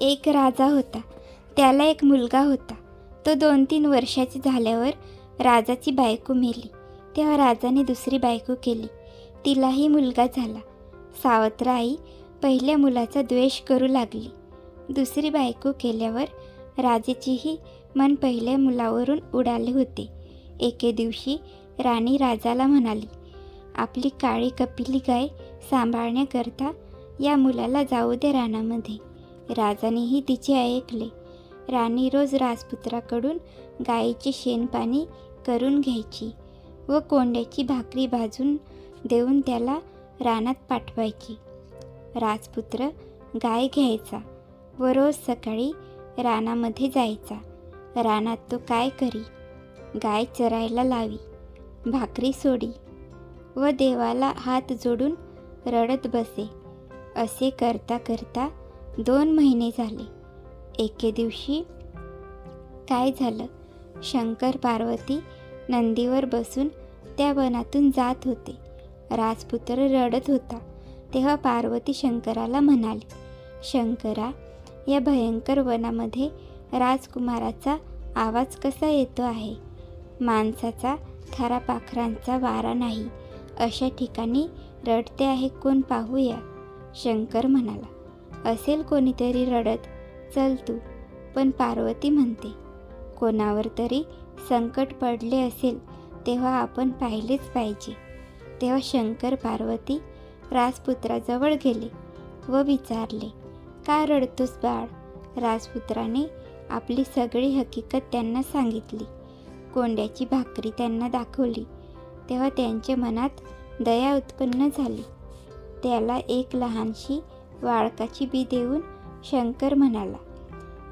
एक राजा होता. त्याला एक मुलगा होता. तो दोन तीन वर्षाची झाल्यावर राजाची बायको मेली. तेव्हा राजाने दुसरी बायको केली. तिलाही मुलगा झाला. सावत्र आई पहिल्या मुलाचा द्वेष करू लागली. दुसरी बायको केल्यावर राजाचीही मन पहिल्या मुलावरून उडाले होते. एके दिवशी राणी राजाला म्हणाली आपली काळी कपिली गाय सांभाळण्याकरता या मुलाला जाऊ दे रानामध्ये. राजानेही तिचे ऐकले. राणी रोज राजपुत्राकडून गायीचे शेणपाणी करून घ्यायची व कोंड्याची भाकरी भाजून देऊन त्याला रानात पाठवायची. राजपुत्र गाय घ्यायचा व रोज सकाळी रानामध्ये जायचा. रानात तो काय करी? गाय चरायला लावी भाकरी सोडी व देवाला हात जोडून रडत बसे. असे करता करता दोन महिने झाले. एके दिवशी काय झालं? शंकर पार्वती नंदीवर बसून त्या वनातून जात होते. राजपुत्र रडत होता. तेव्हा पार्वती शंकराला म्हणाली शंकरा या भयंकर वनामध्ये राजकुमाराचा आवाज कसा येतो आहे? माणसाचा थारापाखरांचा वारा नाही. अशा ठिकाणी रडते आहे कोण पाहूया. शंकर म्हणाला असेल कोणीतरी रडत. चल तू. पण पार्वती म्हणते कोणावर तरी संकट पडले असेल तेव्हा आपण पाहिलेच पाहिजे. तेव्हा शंकर पार्वती राजपुत्राजवळ गेले व विचारले का रडतोस बाळ? राजपुत्राने आपली सगळी हकीकत त्यांना सांगितली. कोंड्याची भाकरी त्यांना दाखवली. तेव्हा त्यांच्या मनात दया उत्पन्न झाली. त्याला एक लहानशी वाळकाची बी देऊन शंकर म्हणाला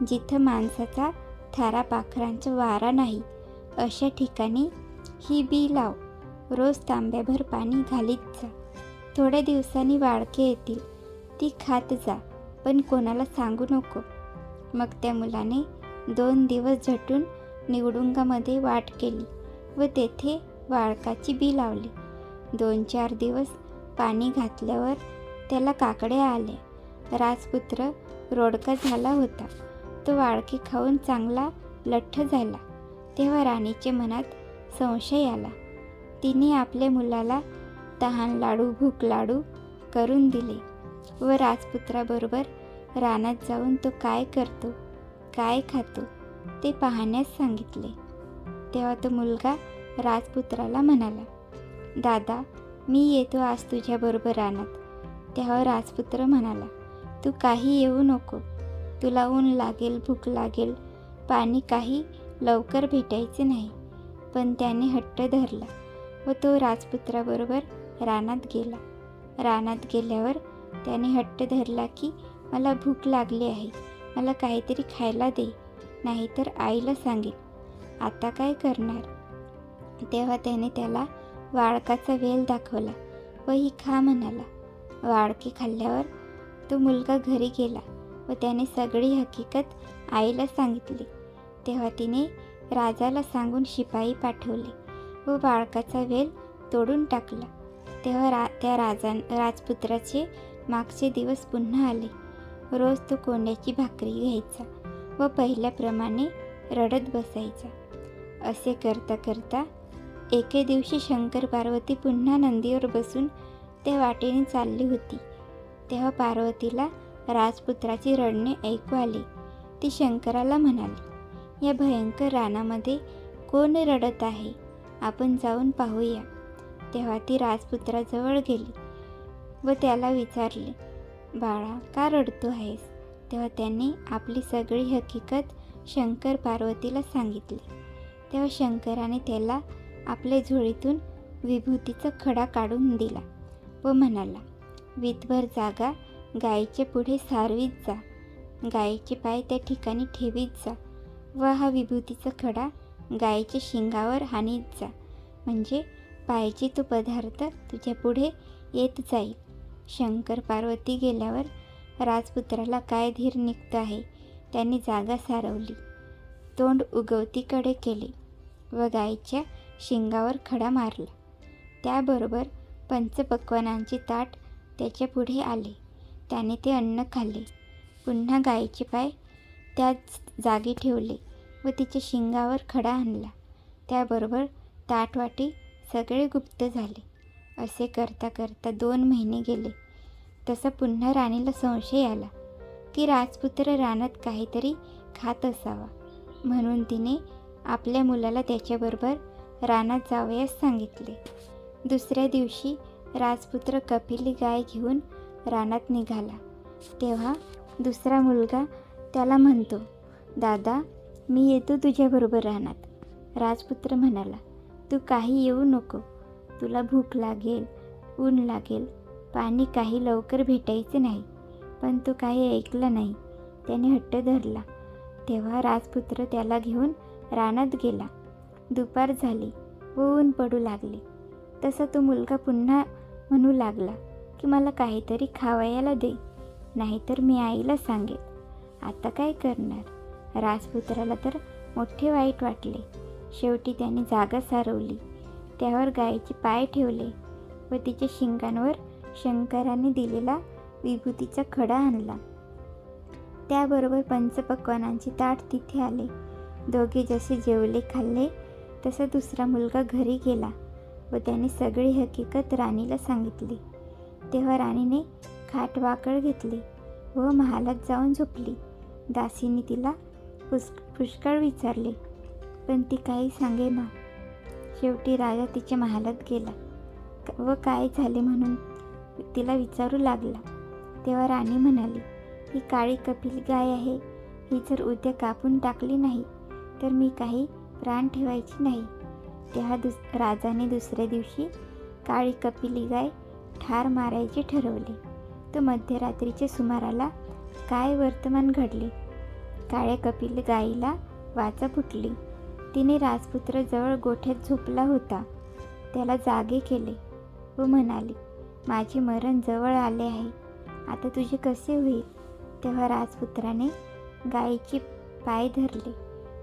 जिथं माणसाचा थारा पाखरांचा वारा नाही अशा ठिकाणी ही बी लाव. रोज तांब्याभर पाणी घालीत जा. थोड्या दिवसांनी वाळके येतील. ती खात जा पण कोणाला सांगू नको. मग त्या मुलाने दोन दिवस झटून निवडुंगामध्ये वाट केली व तेथे वाळकाची बी लावली. दोन चार दिवस पाणी घातल्यावर त्याला काकडे आले. राजपुत्र रोडका झाला होता. तो वाळकी खाऊन चांगला लठ्ठ झाला. तेव्हा राणीच्या मनात संशय आला. तिने आपल्या मुलाला तहान लाडू भूक लाडू करून दिले व राजपुत्राबरोबर रानात जाऊन तो काय करतो काय खातो ते पाहण्यास सांगितले. तेव्हा तो मुलगा राजपुत्राला म्हणाला दादा मी येतो आज तुझ्याबरोबर रानात. तेव्हा राजपुत्र म्हणाला तू काही येऊ नको. तुला ऊन लागेल भूक लागेल. पाणी काही लवकर भेटायचे नाही. पण त्याने हट्ट धरला व तो राजपुत्राबरोबर रानात गेला. रानात गेल्यावर त्याने हट्ट धरला की मला भूक लागली आहे. मला काहीतरी खायला दे. नाहीतर आईला सांगेल आता काय करणार? तेव्हा त्याने त्याला वाळकाचा वेल दाखवला व ही खा म्हणाला. वाळके खाल्ल्यावर तो मुलगा घरी गेला व त्याने सगळी हकीकत आईला सांगितली. तेव्हा तिने राजाला सांगून शिपाई पाठवले व बाळकाचा वेल तोडून टाकला. तेव्हा रा त्या राजा राजपुत्राचे मागचे दिवस पुन्हा आले. रोज तो कोंड्याची भाकरी घ्यायचा व पहिल्याप्रमाणे रडत बसायचा. असे करता करता एके दिवशी शंकर पार्वती पुन्हा नंदीवर बसून त्या वाटेने चालली होती. तेव्हा पार्वतीला राजपुत्राची रडणे ऐकू आले. ती शंकराला म्हणाली या भयंकर रानामध्ये कोण रडत आहे? आपण जाऊन पाहूया. तेव्हा ती राजपुत्राजवळ गेली व त्याला विचारले बाळा का रडतो आहेस? तेव्हा त्याने आपली सगळी हकीकत शंकर पार्वतीला सांगितली. तेव्हा शंकराने त्याला आपल्या झोळीतून विभूतीचा खडा काढून दिला. व म्हणाला वीतभर जागा गायीच्या पुढे सारवीत जा. गायीचे पाय त्या ठिकाणी ठेवीत जा व हा विभूतीचा खडा गायीच्या शिंगावर हानीत जा. म्हणजे पाहिजे तो पदार्थ तुझ्या पुढे येत जाईल. शंकर पार्वती गेल्यावर राजपुत्राला काय धीर निघत आहे त्याने जागा सारवली. तोंड उगवतीकडे केले व गायीच्या शिंगावर खडा मारला. त्याबरोबर पंचपक्वानांचे ताट त्याच्या पुढे आले. त्याने ते अन्न खाल्ले. पुन्हा गायीचे पाय त्याच जागी ठेवले व तिच्या शिंगावर खडा आणला. त्याबरोबर ताटवाटी सगळे गुप्त झाले. असे करता करता दोन महिने गेले. तसा पुन्हा राणीला संशय आला की राजपुत्र रानात काहीतरी खात असावा. म्हणून तिने आपल्या मुलाला त्याच्याबरोबर रानात जावयास सांगितले. दुसऱ्या दिवशी राजपुत्र कपिली गाय घेऊन रानात निघाला. तेव्हा दुसरा मुलगा त्याला म्हणतो दादा मी येतो तुझ्याबरोबर रानात. राजपुत्र म्हणाला तू काही येऊ नको. तुला भूक लागेल ऊन लागेल पाणी काही लवकर भेटायचे नाही. पण तो काही ऐकला नाही. त्याने हट्ट धरला. तेव्हा राजपुत्र त्याला घेऊन रानात गेला. दुपार झाली व ऊन पडू लागले. तसा तो मुलगा पुन्हा म्हणू लागला की मला काहीतरी खावायला दे नाहीतर मी आईला सांगेल आता काय करणार? राजपुत्राला तर मोठे वाईट वाटले. शेवटी त्याने जागा सारवली. त्यावर गायीचे पाय ठेवले व तिच्या शिंगांवर शंकराने दिलेला विभूतीचा खडा आणला. त्याबरोबर पंचपक्वानांचे ताट तिथे आले. दोघे जसे जेवले खाल्ले तसा दुसरा मुलगा घरी गेला. व त्याने सगळी हकीकत राणीला सांगितली. तेव्हा राणीने खाट वाकळ घेतली व महालात जाऊन झोपली. दासीने तिला पुष् पुष्कळ विचारले पण ती काही सांगेना शेवटी राजा तिच्या महालात गेला व काय झाले म्हणून तिला विचारू लागला. तेव्हा राणी म्हणाली ही काळी कपिल गाय आहे. ही जर उद्या कापून टाकली नाही तर मी काही प्राण ठेवायची नाही. त्या दुस राजाने दुसऱ्या दिवशी काळी कपिली गाय ठार मारायचे ठरवले. तो मध्यरात्रीच्या सुमाराला काय वर्तमान घडले? काळ्या कपिल गायीला वाचा फुटली. तिने राजपुत्र जवळ गोठ्यात झोपला होता. त्याला जागे केले व म्हणाली माझे मरण जवळ आले आहे. आता तुझे कसे होईल? तेव्हा राजपुत्राने गायीचे पाय धरले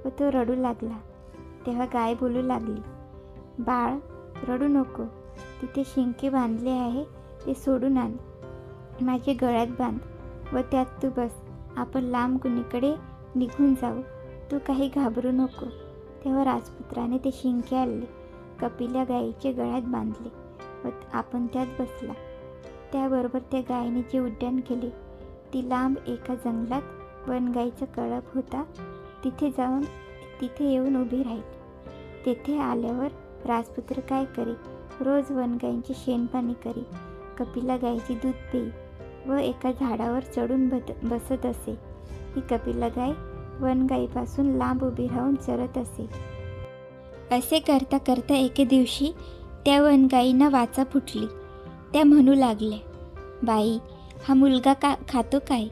व तो रडू लागला. तेव्हा गाय बोलू लागली बाळ रडू नको. तिथे शिंके बांधले आहे ते सोडून आण. माझे गळ्यात बांध व त्यात तू बस. आपण लांब कुणीकडे निघून जाऊ. तू काही घाबरू नको. तेव्हा राजपुत्राने ते शिंके आणले कपिल्या गायीचे गळ्यात बांधले व आपण त्यात बसला. त्याबरोबर त्या गायीने जे उड्डाण केले ती लांब एका जंगलात वनगाईचा कळप होता. तिथे जाऊन तिथे येऊन उभी राहील. तेथे आल्यावर राजपुत्र काय करी? रोज वनगाईंची शेणपाणी करी. कपिला गायची दूध पेई व एका झाडावर चढून बत बसत असे. ही कपिला गाय वनगाईपासून लांब उभी राहून चरत असे. असे करता करता एके दिवशी त्या वनगाईंना वाचा फुटली. त्या म्हणू लागल्या बाई हा मुलगा का खातो काय?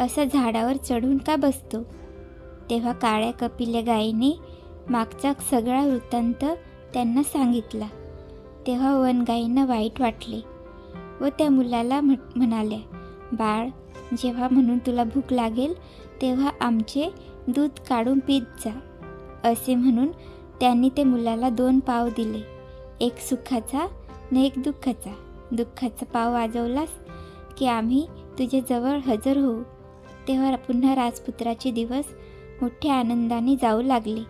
असा झाडावर चढून का बसतो? तेव्हा काळ्या कपिल्या गायीने मागचा सगळा वृत्तांत त्यांना सांगितला. तेव्हा वनगाईंना वाईट वाटले व त्या मुलाला म्हणाल्या बाळ जेव्हा म्हणून तुला भूक लागेल तेव्हा आमचे दूध काढून पीत जा. असे म्हणून त्यांनी त्या मुलाला दोन पाव दिले. एक सुखाचा न एक दुःखाचा. दुःखाचा पाव वाजवलास की आम्ही तुझ्याजवळ हजर होऊ. तेव्हा पुन्हा राजपुत्राचे दिवस मोठ्या आनंदाने जाऊ लागले.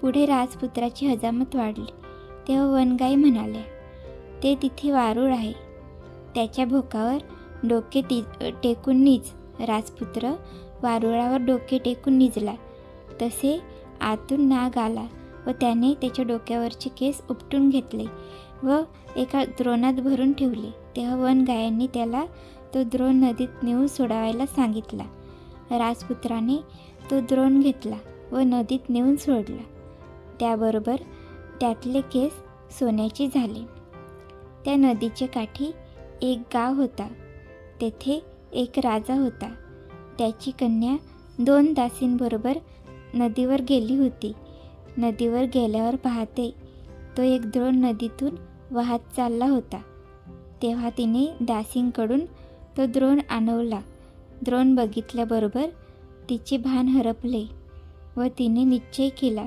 पुढे राजपुत्राची हजामत वाढली. तेव्हा वनगाई म्हणाल्या ते तिथे वारूळ आहे. त्याच्या भोकावर डोके ति टेकून निज. राजपुत्र वारुळावर डोके टेकून निजला. तसे आतून नाग आला व त्याने त्याच्या डोक्यावरचे केस उपटून घेतले व एका द्रोणात भरून ठेवले. तेव्हा वनगायांनी त्याला तो द्रोण नदीत नेऊन सोडावायला सांगितला. राजपुत्राने तो द्रोण घेतला व नदीत नेऊन सोडला. त्याबरोबर त्यातले केस सोन्याचे झाले. त्या नदीच्या काठी एक गाव होता. तेथे एक राजा होता. त्याची कन्या दोन दासींबरोबर नदीवर गेली होती. नदीवर गेल्यावर पाहते तो एक द्रोण नदीतून वाहत चालला होता. तेव्हा तिने दासींकडून तो द्रोण आणवला द्रोण बघितल्याबरोबर तिचे भान हरपले व तिने निश्चय केला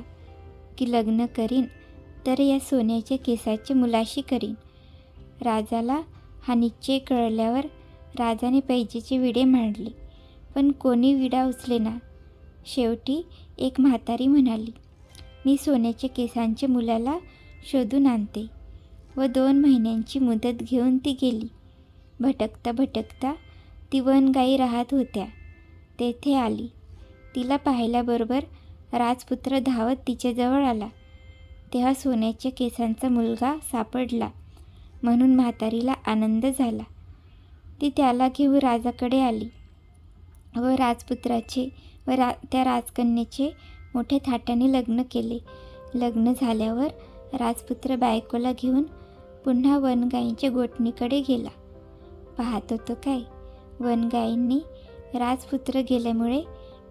की लग्न करीन तर या सोन्याच्या केसाचे मुलाशी करीन. राजाला हा निश्चय कळल्यावर राजाने पैजेचे विडे मांडले पण कोणी विडा उचलेना. शेवटी एक म्हातारी म्हणाली मी सोन्याच्या केसांच्या मुलाला शोधून आणते व दोन महिन्यांची मुदत घेऊन ती गेली. भटकता भटकता ती वनगाई राहत होत्या. तेथे आली. तिला पाहिल्याबरोबर राजपुत्र धावत तिच्याजवळ आला. तेव्हा सोन्याच्या केसांचा मुलगा सापडला. म्हणून म्हातारीला आनंद झाला. ती त्याला घेऊन राजाकडे आली व राजपुत्राचे व रा त्या राजकन्येचे मोठ्या थाटाने लग्न केले. लग्न झाल्यावर राजपुत्र बायकोला घेऊन पुन्हा वनगाईंच्या गोठणीकडे गेला. पाहत होतो काय? वनगाईंनी राजपुत्र गेल्यामुळे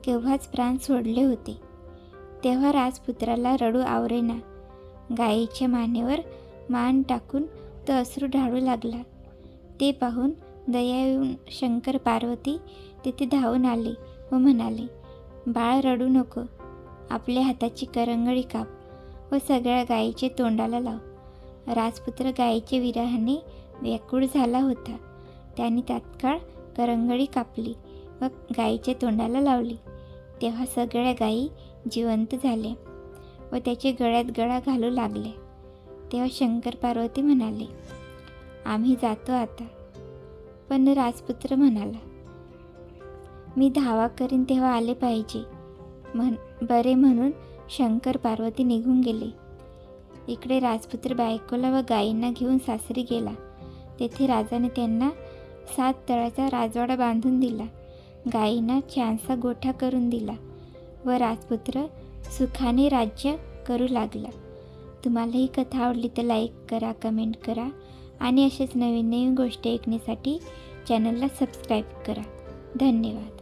केव्हाच प्राण सोडले होते. तेव्हा राजपुत्राला रडू आवरेना. गायीच्या मानेवर मान टाकून तो अश्रू ढाळू लागला. ते पाहून दया येऊन शंकर पार्वती तिथे धावून आले व म्हणाले बाळ रडू नको. आपल्या हाताची करंगळी काप व सगळ्या गायीचे तोंडाला लाव. राजपुत्र गायीच्या विराहाने व्याकुळ झाला होता. त्याने तात्काळ करंगळी कापली. व गाईच्या तोंडाला लावली. तेव्हा सगळ्या गायी जिवंत झाल्या व त्याचे गळ्यात गळा घालू लागले तेव्हा शंकर पार्वती म्हणाले आम्ही जातो आता. पण राजपुत्र म्हणाला मी धावा करीन तेव्हा आले पाहिजे. म्हण बरे म्हणून शंकर पार्वती निघून गेले. इकडे राजपुत्र बायकोला व गायींना घेऊन सासरी गेला. तेथे राजाने त्यांना सात तळाचा राजवाडा बांधून दिला. गायींना छानसा गोठा करून दिला व राजपुत्र सुखाने राज्य करू लागला. तुम्हाला ही कथा आवडली तर लाईक करा कमेंट करा आणि असेच नवीन नवीन गोष्टी ऐकण्यासाठी चॅनलला सबस्क्राईब करा. धन्यवाद.